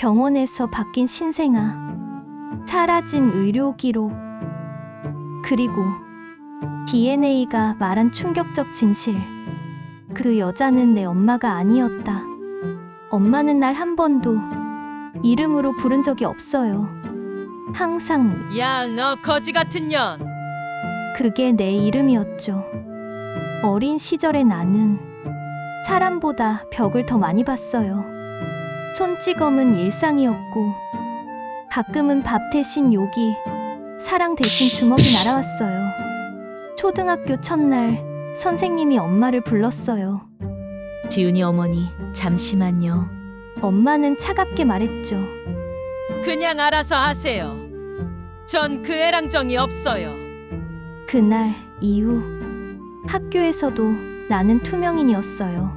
병원에서 바뀐 신생아, 사라진 의료 기록, 그리고 DNA가 말한 충격적 진실. 그 여자는 내 엄마가 아니었다. 엄마는 날 한 번도 이름으로 부른 적이 없어요. 항상 야, 너 거지 같은 년. 그게 내 이름이었죠. 어린 시절의 나는 사람보다 벽을 더 많이 봤어요. 손찌검은 일상이었고, 가끔은 밥 대신 욕이, 사랑 대신 주먹이 날아왔어요. 초등학교 첫날, 선생님이 엄마를 불렀어요. 지은이 어머니, 잠시만요. 엄마는 차갑게 말했죠. 그냥 알아서 하세요. 전 그 애랑 정이 없어요. 그날 이후 학교에서도 나는 투명인이었어요.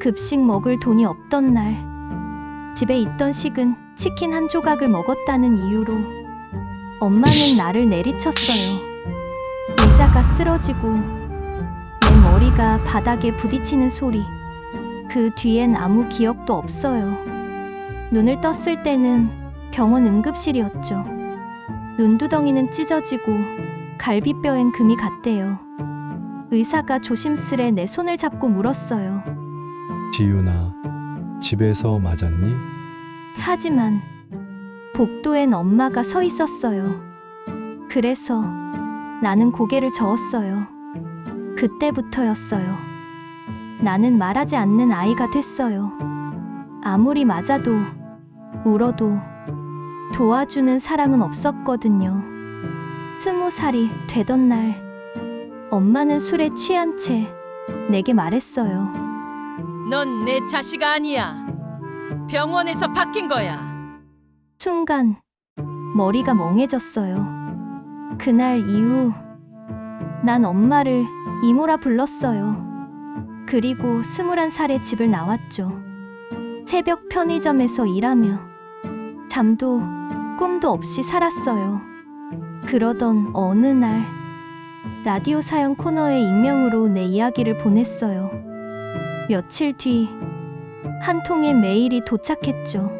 급식 먹을 돈이 없던 날 집에 있던 식은 치킨 한 조각을 먹었다는 이유로 엄마는 나를 내리쳤어요. 의자가 쓰러지고 내 머리가 바닥에 부딪히는 소리. 그 뒤엔 아무 기억도 없어요. 눈을 떴을 때는 병원 응급실이었죠. 눈두덩이는 찢어지고 갈비뼈엔 금이 갔대요. 의사가 조심스레 내 손을 잡고 물었어요. 지윤아, 집에서 맞았니? 하지만 복도엔 엄마가 서 있었어요. 그래서 나는 고개를 저었어요. 그때부터였어요. 나는 말하지 않는 아이가 됐어요. 아무리 맞아도 울어도 도와주는 사람은 없었거든요. 스무 살이 되던 날, 엄마는 술에 취한 채 내게 말했어요. 넌 내 자식 아니야. 병원에서 바뀐 거야. 순간 머리가 멍해졌어요. 그날 이후 난 엄마를 이모라 불렀어요. 그리고 스물한 살에 집을 나왔죠. 새벽 편의점에서 일하며 잠도 꿈도 없이 살았어요. 그러던 어느 날 라디오 사연 코너에 익명으로 내 이야기를 보냈어요. 며칠 뒤 한 통의 메일이 도착했죠.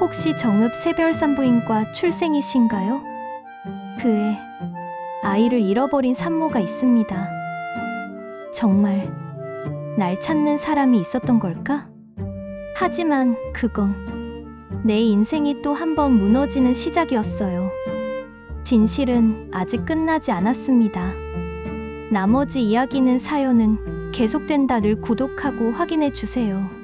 혹시 정읍 새별산부인과 출생이신가요? 그애 아이를 잃어버린 산모가 있습니다. 정말 날 찾는 사람이 있었던 걸까? 하지만 그건 내 인생이 또 한 번 무너지는 시작이었어요. 진실은 아직 끝나지 않았습니다. 나머지 이야기는 사연은 계속된다를 구독하고 확인해 주세요.